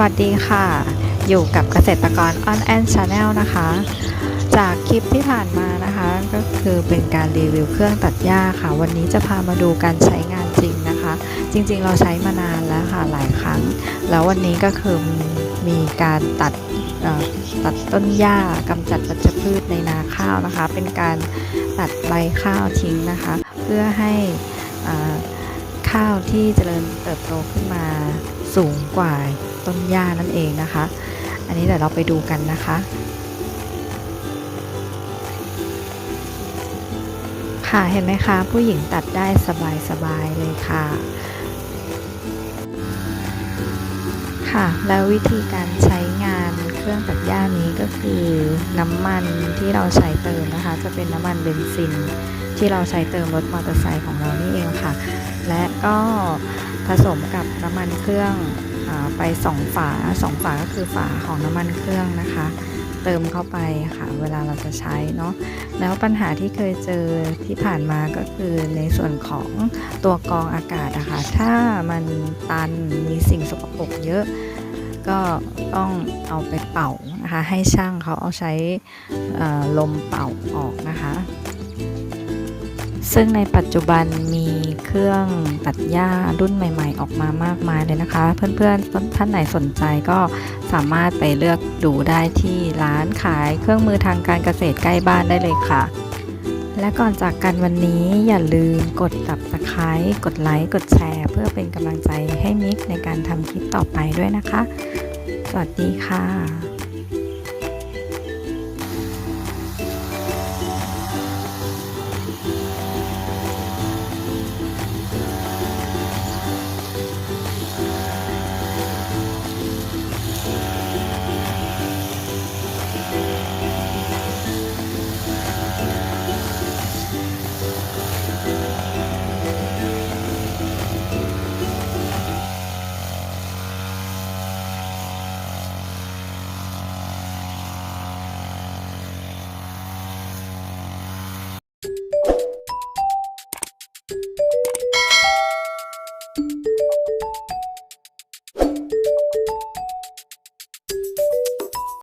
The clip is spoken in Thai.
วัสดีค่ะ อยู่กับเกษตรกร on and channel นะคะ จากคลิปที่ผ่านมานะคะ ก็คือเป็นการรีวิวเครื่องตัดหญ้าค่ะ วันนี้จะพามาดูการใช้งานจริงนะคะ จริงๆ เราใช้มานานแล้วค่ะหลายครั้ง แล้ววันนี้ก็คือมีการตัดตัดต้นหญ้ากำจัดวัชพืชในนาข้าวนะคะ เป็นการตัดใบข้าวทิ้งนะคะ เพื่อให้อ่า ข้าวที่เจริญเติบโตขึ้นมาสูงกว่าต้นหญ้านั่นเองนะคะ อันนี้เดี๋ยวเราไปดูกันนะคะ ค่ะเห็นไหมคะ ผู้หญิงตัดได้สบายๆเลยค่ะค่ะแล้ววิธีการใช้งานเครื่องตัดหญ้านี้ก็คือน้ำมันที่เราใช้เติมนะคะ จะเป็นน้ำมันเบนซิน ที่เราใช้เติมรถมอเตอร์ไซค์ของเรานี่เองค่ะ และก็ผสมกับน้ำมันเครื่องอไปสองฝาสองฝาก็คือฝาของน้ำมันเครื่องนะคะ เติมเข้าไปค่ะเวลาเราจะใช้เนาะแล้วปัญหาที่เคยเจอที่ผ่านมาก็คือในส่วนของตัวกรองอากาศอะคะถ้ามันตันมีสิ่งสกปรกเยอะก็ต้องเอาไปเป่านะคะ ให้ช่างเขาเอาใช้ลมเป่าออกนะคะ ซึ่งในปัจจุบันมีเครื่องตัดหญ้ารุ่นใหม่ ๆ ออกมามากมายเลยนะคะ เพื่อนๆท่านไหนสนใจก็สามารถไปเลือกดูได้ที่ร้านขายเครื่องมือทางการเกษตรใกล้บ้านได้เลยค่ะ และก่อนจากกันวันนี้อย่าลืมกด subscribe กดไลค์กดแชร์ เพื่อเป็นกำลังใจให้มิกในการทำคลิปต่อไปด้วยนะคะ สวัสดีค่ะ